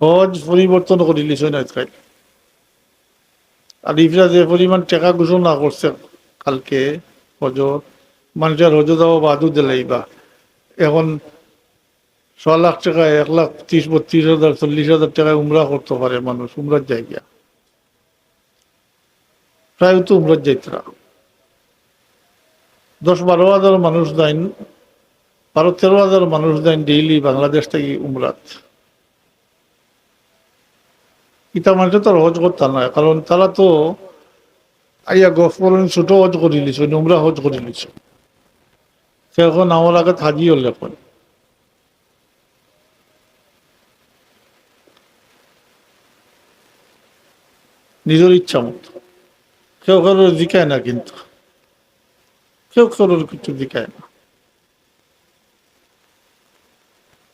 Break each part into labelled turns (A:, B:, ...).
A: হজ পরিবর্তন করে লিছেন আজকাল আর ইফরা যে পরিমাণ টাকা ঘোষণা করছে কালকে হজর, মানুষের হজ দেওয়া বাদু দিলাইবা এখন ছ লাখ টাকা, এক লাখ ত্রিশ, বত্রিশ হাজার, চল্লিশ হাজার টাকায় উমরা করতে পারে মানুষ, উমরার জায়গা। প্রায় তো উমরার যাইতরা দশ বারো হাজার মানুষ দেন বারো তেরো হাজার মানুষ দেন ডেইলি বাংলাদেশ থেকে উমরাত। ইটা মানুষের তো হজ করতে নয় কারণ তারা তো আইয়া গফ করেন, ছোট হজ করে লিছ নোংরা হজ করে লিছ সে এখন আমার আগে হাজি হল এখন। নিজের ইচ্ছা মতো। কেউ কারোর জিকায় না কিন্তু। কেউ কারোর কিছু জিকায় না।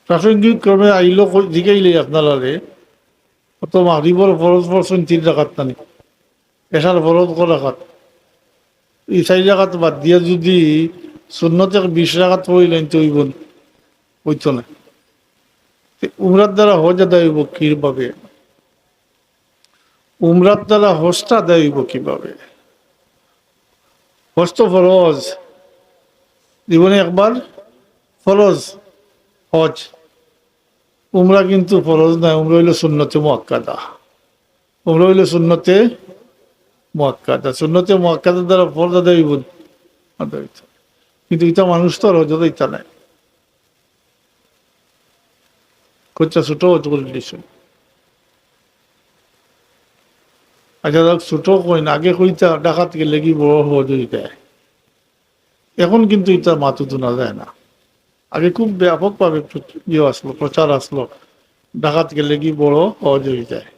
A: প্রাসঙ্গিক ক্রমে আইল জিকাইলে আপনারা কত মাগরিবর ফরজ পড়ছেন তিন রাখাত নানি। এসার ফরজ ক রাখাত এই চারি রাখাত বাদ দিয়ে যদি শূন্যতে বিশ রাখাত পড়িলেন তো হইব হইতো না। উমরার দ্বারা হজ আদায় হইব উমরার দ্বারা হজটা আদায় কীভাবে? হজ ফরজ। জীবনে একবার ফরজ হজ। উমরা কিন্তু ফরজ নয়, উমরা হইল সুন্নতে মোয়াক্কাদা। উমরা হইল সুন্নতে মোয়াক্কাদা। সুন্নতে মোয়াক্কাদার দ্বারা ফরজ আদায় কিন্তু ইটা মানুষ তো আর হজত ইটা নাই। কচ্চা ছোট হজ করে দিয়েছেন আচ্ছা দেখ ছোট কইন আগে কইতা, ডাকাত গেলে কি বড় হজ হইতে এখন কিন্তু ইটা মাতুতো না, যায় না। আগে খুব ব্যাপকভাবে ইয়ে আসলো, প্রচার আসলো। ডাকাত গেলে কি বড় হয়ে যায়।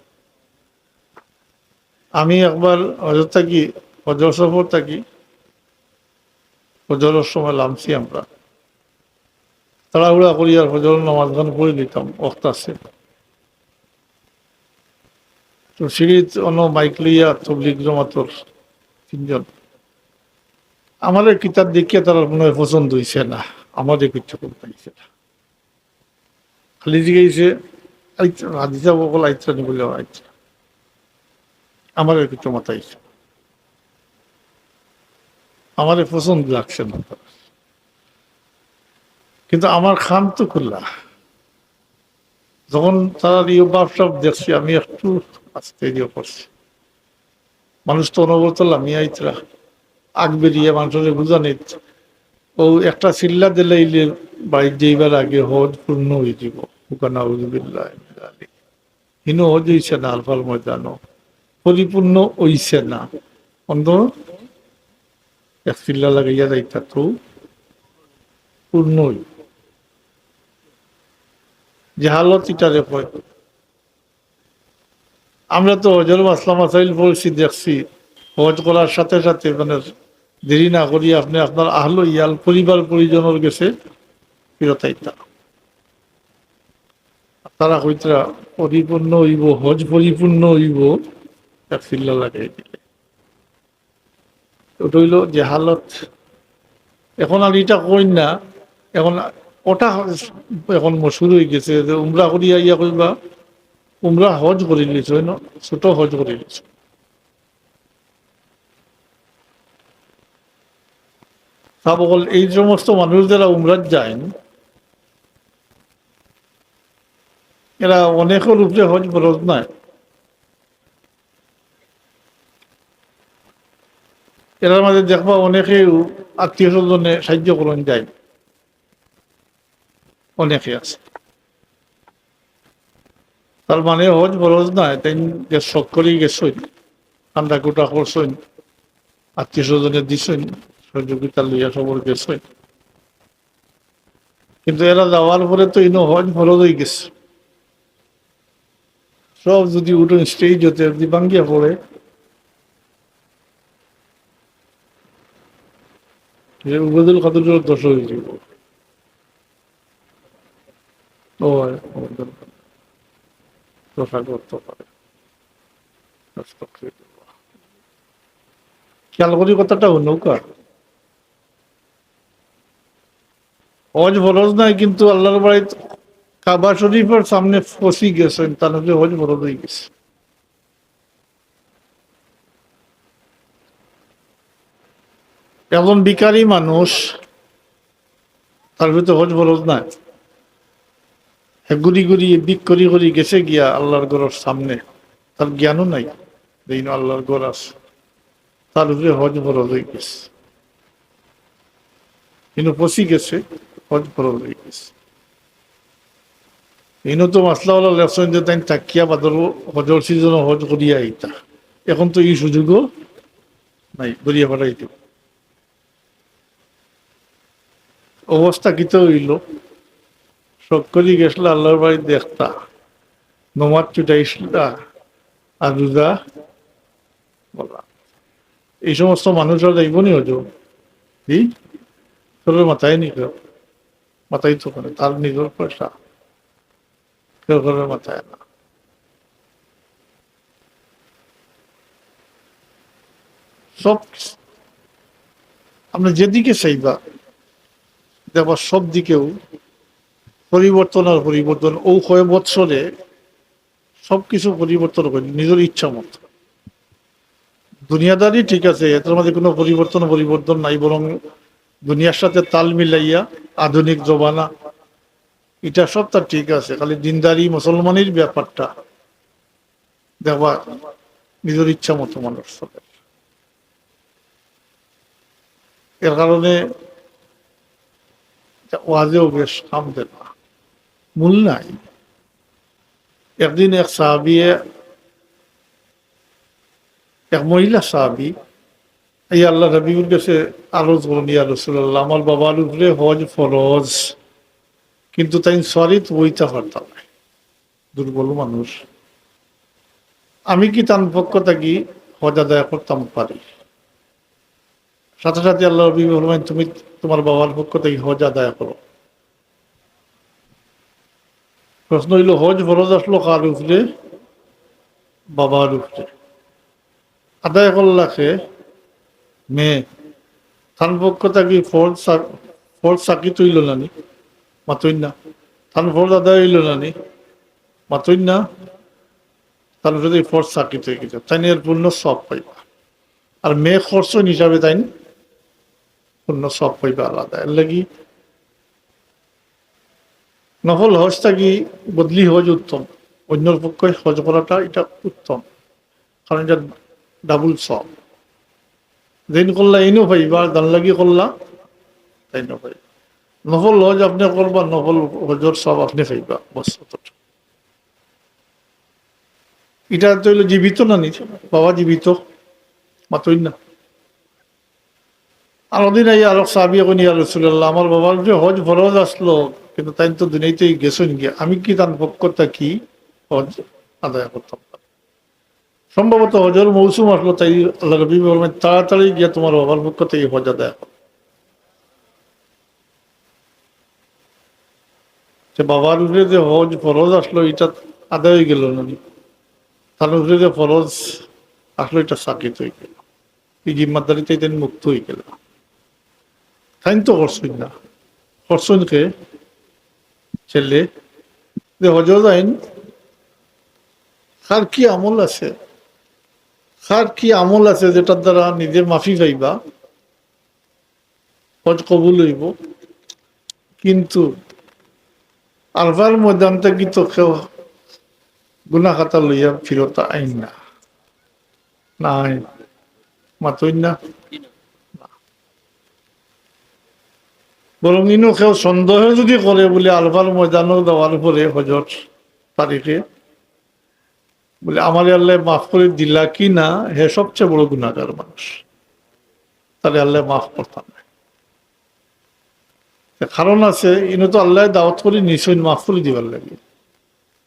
A: আমি একবার হজর থাকি, হজর সফর থাকি, হজরের সময় নামছি আমরা। তাড়াহুড়া করি আর হজর নামাজ গান করে দিতাম আছে। তো সিঁড়িত অন্য মাইক লইয়া তবলিগ জমাতর তিনজন। আমাদের কিতাব দেখিয়ে তারা মনে হয় পছন্দ হয়েছে না। আমাদের কিছু করতে পাইছে না খালি জিজ্ঞাসে হাদিসা বকল আইত্রা নি বলে আইত্রা। আমার কিছু মাথাইছে আমার পছন্দ লাগছে না কিন্তু আমার খান তো খুললা যখন তারা ইয়ে সব দেখছি, আমি একটু আস্তে ইয়ে করছি মানুষ তো অনবরত লামিয়ে আইতরা। আগ বেরিয়ে মানুষের বুঝানি ও একটা চিল্লা দিলে বাড়ি যাইবার আগে হজ পূর্ণ হয়ে যাব হুকানা উজবিল্লাহ হজ হইছে না, আলফাল ময়দানো পরিপূর্ণ হইছে না। অন্ধ এক চিল্লা লাগাইয়া যাইতা তো পূর্ণ হই জাহালত ইটারে আমরা তো হজর মাসলা মাসাইল পড়ছি দেখছি। হজ করার সাথে সাথে মানে দেরি না করি আপনি আপনার আহলো ইয়াল পরিবার পরিজনের গেছে ফিরত আইতা। তারা কইতরা পরিপূর্ণ হইব, হজ পরিপূর্ণ হইব। এক চিল্লা লাগাই দিলে। হইল যে হালত এখন আর এটা কই না, এখন ওটা এখন মশুর হয়ে গেছে, যে উমরা করিয়া ইয়া কইবা, উমরা হজ করে লিছ না? ছোট হজ করে লিছ তা বকল এই সমস্ত মানুষ যারা উমরাত যায় এরা অনেকের উপরে হজ ফরজ নাই। এরার মাঝে দেখবা অনেকে আত্মীয় স্বজনে সাহায্য করুন যায়। অনেকে আছে। তার মানে হজ ফরজ নাই, তাই যে শখ করেই গেছই ঠান্ডা কুটা করছই আত্মীয় স্বজনে দিছই সহযোগিতা লইয়া সবর গেছই কিন্তু এরা যাওয়ার পরে তো ইনো হজ ফরজ হয়ে গেছে। সব যদি উঠুন স্টেজ হতে যদি ভাঙ্গিয়া পড়ে, যে দোষা করতে পারে। খেয়াল করি কথাটা নৌকা হজ ফরজ নাই, কিন্তু আল্লাহর বাড়িতে কাবা শরীফের সামনে ফসি গেছেন, তার হজ বড় হয়ে গেছে। এমন বিকারী মানুষ, তার ভিতরে হজ বরজ নাই। গুড়ি গুড়ি, বিক করি করি গেছে গিয়া আল্লাহর গড়ের সামনে। তার জ্ঞানও নাই এই আল্লাহর গড় আছে। তার উপরে হজ বরজ হয়ে গেছে। কিন্তু ফসি গেছে। হজ বরজ হয়ে গেছে ইনো তো মাসলাওয়ালা লেফসন যে তাই তাকিয়া বাদর হজর সিজন হজ করিয়া আইতা এখন তো এই সুযোগও নাই করিয়া পাঠাইতে অবস্থা কিত হইল সব করি গেছিল আল্লাহর বাড়ি দেখতা নমাজ চুটাইছিলা আর রোজা বলা এই সমস্ত মানুষরা যাইব নি হজ কি তোর মাথায় নি কেউ মাথায় তো করে তার নিজের পয়সা কেউ ঘরের মাথায় না। সব আমরা যেদিকে চাইবা, দেখবা সব দিকেও পরিবর্তন আর পরিবর্তন ও কয় বৎসরে সবকিছু পরিবর্তন করে, নিজের ইচ্ছা মতো। দুনিয়াদারি ঠিক আছে, এটার মধ্যে কোনো পরিবর্তন পরিবর্তন নাই, বরং দুনিয়ার সাথে তাল মিলাইয়া আধুনিক জমানা, এটা সব তার ঠিক আছে, খালি দিনদারি মুসলমানের ব্যাপারটা দেখবা নিজের ইচ্ছা মতো মানুষ এর কারণে ওয়াজেও বেশ কাম না, মূল নাই। একদিন এক সাহাবিয়ে এক মহিলা সাহাবি এই আল্লাহ রবিউর কাছে আরজ করুন, ইয়া রসুল্লাহ আমার বাবার উপরে হজ ফরজ। কিন্তু তাই সরি বইতে পারতাম দুর্বল মানুষ। আমি কি তার পক্ষ থাকি হজ আদায় করতাম? পারি। সাথে সাথে আল্লাহ রবি বলবেন তুমি তোমার বাবার পক্ষ থেকে হজ আদায় করো। প্রশ্ন হইল, হজ ফরজ আসলো কার উপরে? বাবার উপরে। আদায় করলাকে মেয়ে থান পক্ষ থাকি ফরজ ফরজ সাকি তৈল নানি মাতইন না? থান ফরজ আদায় হইল নানি মাতইন না তার যদি ফরজ সাকি তৈরি গেছে তাই এর পূর্ণ সব পাইবা। আর মেয়ে খরচ হিসাবে তাই পূর্ণ সব পাইবা আলাদা। এর লাগি নফল হজ থাকি বদলি হজ উত্তম? অন্যর পক্ষে হজ করাটা এটা উত্তম। কারণ এটা ডাবল সব। দিন করলা ইনো পাইবা আর দান লাগি করলা তাই ন নফল হজ আপনি করবা, নফল হজর সব আপনি পাইবা বস। এটা তো জীবিত না নিচে বাবা জীবিত, মাতই না আরদিন আই আরও সাবি এখন ইয়া রসুল্লাহ আমার বাবার যে হজ ফরজ আসলো, কিন্তু তাই তো দুনিয়াতেই গেছেন গিয়ে, আমি কি তার পক্ষ কি হজ আদায় করতাম। সম্ভবত হজর মৌসুম আসলো, তাই আল্লাহ রবি বলবেন তাড়াতাড়ি গিয়ে তোমার বাবার পক্ষ থেকে হজ আদায় করো যে বাবার উপরে যে হজ ফরজ আসলো, এটা আদায় হয়ে গেল না। তার উপরে যে ফরজ আসলো, এটা সাকিত হয়ে গেল। এই জিম্মাদারিতে তিনি মুক্ত হয়ে গেল। তাই তো করছেন না। করছেন কে? ছেলে। যে হজর আইন কার কি আমল আছে? কার কি আমল আছে যেটার দ্বারা নিজে মাফি পাইবা? হজ কবুল হইব। কিন্তু আলফার ময়দান থেকে তো কেউ গুনা খাতা লইয়া ফিরত আইন না? নাই মাতই না। বরং ইনো কেউ সন্দেহ যদি করে বলে আলফার ময়দান দেওয়ার পরে হজর তারিখে বলে, আমার আল্লাহ মাফ করে দিলা কি না? হে সবচেয়ে বড় গুণাগার মানুষ। তাহলে আল্লাহ মাফ করতাম কারণ আছে, ইনো তো আল্লাহ দাওয়াত করে নিশ্চয় মাফ করে দিবার লাগে।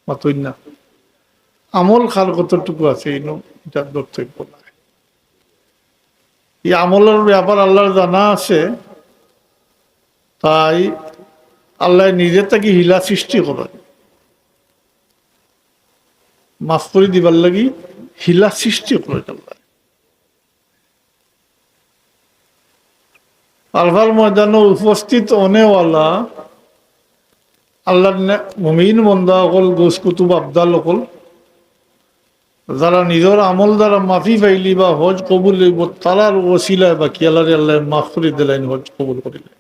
A: মাতই না। আমল খার কতটুকু আছে, ইনো এটা ধর্তব্য না। এই আমলের ব্যাপার আল্লাহর জানা আছে। তাই আল্লাহ নিজের থেকে হিলা সৃষ্টি করেন। মাফ করে দিবার লাগি হিলা সৃষ্টি করে আলফার ময়দানে উপস্থিত অনেওয়ালা আল্লাহ মমিন বন্দা অকল গোস কুতুব আবদাল অকল, যারা নিজের আমল দ্বারা মাফি পাইলি বা হজ কবুল লইব তারার ওসিলায় বা কি আল্লাহ মাফ করে দিলেন, হজ কবুল করিলেন।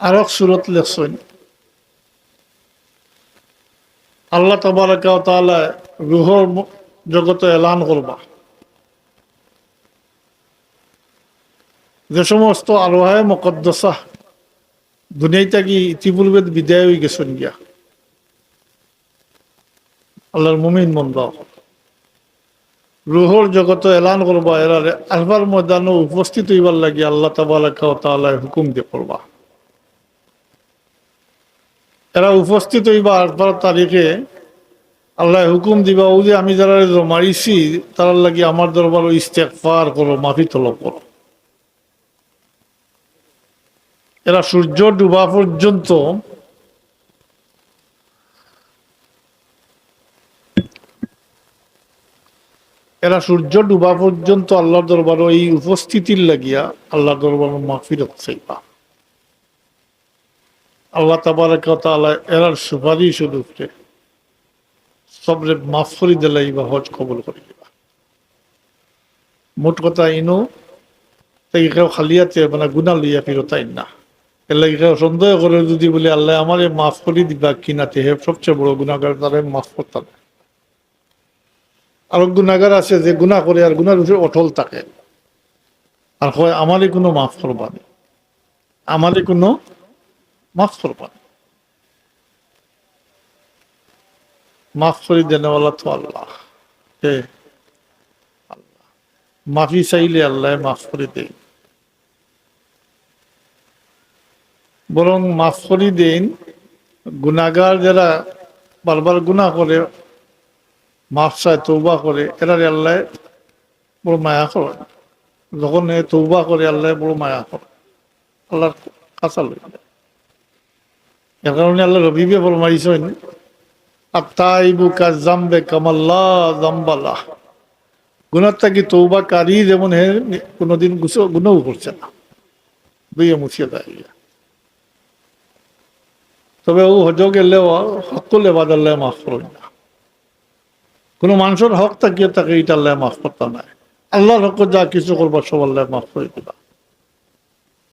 A: আর এক সুরত লেখছেন আল্লাহ তবারকা তাআলা রুহর জগতে এলান করবা। যে সমস্ত আলোহায় মকদ্দসা দুনিয়াটা কি ইতিপূর্বে বিদায় হয়ে গেছেন গিয়া? আল্লাহর মুমিন মন্দ রুহর জগত এলান করবা এরা আসবার ময়দানে উপস্থিত হইবার লাগি আল্লাহ তাবালাকা তাআলা হুকুম দিয়ে করবা এরা উপস্থিত হইবা আসবার তারিখে। আল্লাহ হুকুম দিবা, ও যে আমি যারা মারিছি তার লাগি আমার দরবার ইস্তেকফার করো, মাফি তলব করো। এরা সূর্য ডুবা পর্যন্ত এরা সূর্য ডুবা পর্যন্ত আল্লাহর দরবার এই উপস্থিতির লাগিয়া আল্লাহর দরবার মাফিরত চাইবা। আল্লাহ তাবারাক তাআলা এরার সুপারিশ উঠে সবরে মাফ করে দিলাই বা হজ কবল করে দিবা মোট কথা ইনো, তাই কেউ খালিয়াতে মানে গুণা লইয়া ফিরতাই না। এর কেউ সন্দেহ করে যদি বলে, আল্লাহ আমারে মাফ করে দিবা কিনাতে হে সবচেয়ে বড় গুণাগার তারে মাফ করতাম আর গুণাগার আছে যে গুণা করে আর গুণার উপরে অটল থাকে। আর হয় আমারই কোনো মাফ করবা নেই আমারই কোনো মাফ নেই মাফ করে দেনেওয়ালা তো আল্লাহ। কে আল্লাহ। মাফি চাইলে আল্লাহ মাফ করে দেয় বরং মাফ করে দেন গুনাগার যারা বারবার গুনাহ করে, মাফ চায় তৌবা করে এরা আল্লাহ বড় মায়া করে। যখন তৌবা করে, আল্লাহ বড় মায়া করে। আল্লাহর কাঁচা লই যায়। কারণে আল্লাহ রবিবে বড় মারিছেন আত্মাইবু জাম্বে কামাল্লা জাম্বালা। গুনার থাকি তৌবা কারি যেমন হে, কোনোদিন গুণও করছে না। দুইয়ে মুছিয়ে দেয় গিয়া। তবে ও হজ গেলেও সকল এবার আল্লাহ মাফ করেন না। কোনো মানুষের হক থাকিয়ে তাকে এটা আল্লাহ মাফ করতে নাই। আল্লাহর হক যা কিছু করবার সব আল্লাহ মাফ করে দিবা।